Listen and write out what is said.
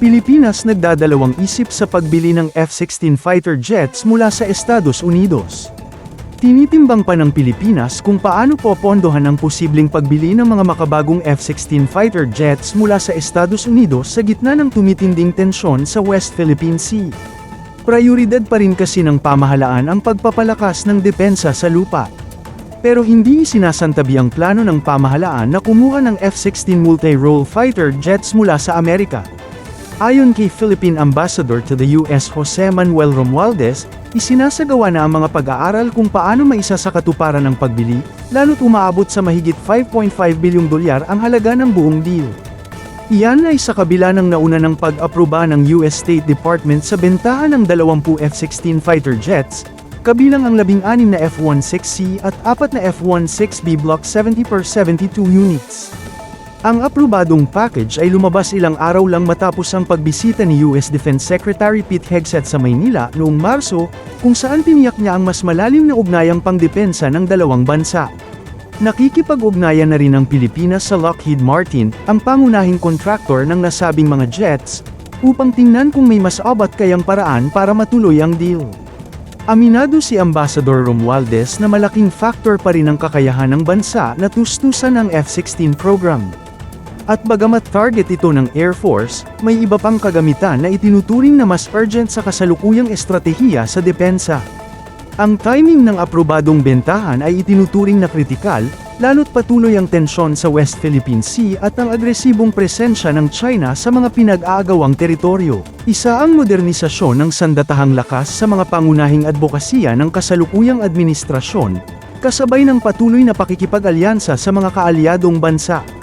Pilipinas nagdadalawang isip sa pagbili ng F-16 fighter jets mula sa Estados Unidos. Tinitimbang pa ng Pilipinas kung paano popondohan ang posibleng pagbili ng mga makabagong F-16 fighter jets mula sa Estados Unidos sa gitna ng tumitinding tensyon sa West Philippine Sea. Prioridad pa rin kasi ng pamahalaan ang pagpapalakas ng depensa sa lupa. Pero hindi sinasantabi ang plano ng pamahalaan na kumuha ng F-16 multi-role fighter jets mula sa Amerika. Ayon kay Philippine Ambassador to the US Jose Manuel Romualdez, isinasagawa na ang mga pag-aaral kung paano maisa sa katuparan ng pagbili, lalo't umaabot sa mahigit 5.5 bilyong dolyar ang halaga ng buong deal. Iyan ay sa kabila ng nauna ng pag-aproba ng US State Department sa bentahan ng 20 F-16 fighter jets, kabilang ang 16 na F-16C at 4 na F-16B Block 70 per 72 units. Ang aprobadong package ay lumabas ilang araw lang matapos ang pagbisita ni US Defense Secretary Pete Hegseth sa Maynila noong Marso, kung saan tiniyak niya ang mas malalim na ugnayang pangdepensa ng dalawang bansa. Nakikipag-ugnayan na rin ang Pilipinas sa Lockheed Martin, ang pangunahing kontraktor ng nasabing mga jets, upang tingnan kung may mas abat kayang paraan para matuloy ang deal. Aminado si Ambassador Romualdez na malaking factor pa rin ang kakayahan ng bansa na tustusan ang F-16 program. At bagamat target ito ng Air Force, may iba pang kagamitan na itinuturing na mas urgent sa kasalukuyang estratehiya sa depensa. Ang timing ng aprobadong bentahan ay itinuturing na kritikal, lalo't patuloy ang tensyon sa West Philippine Sea at ang agresibong presensya ng China sa mga pinag-aagawang teritoryo. Isa ang modernisasyon ng sandatahang lakas sa mga pangunahing advokasya ng kasalukuyang administrasyon, kasabay ng patuloy na pakikipag-alyansa sa mga kaalyadong bansa.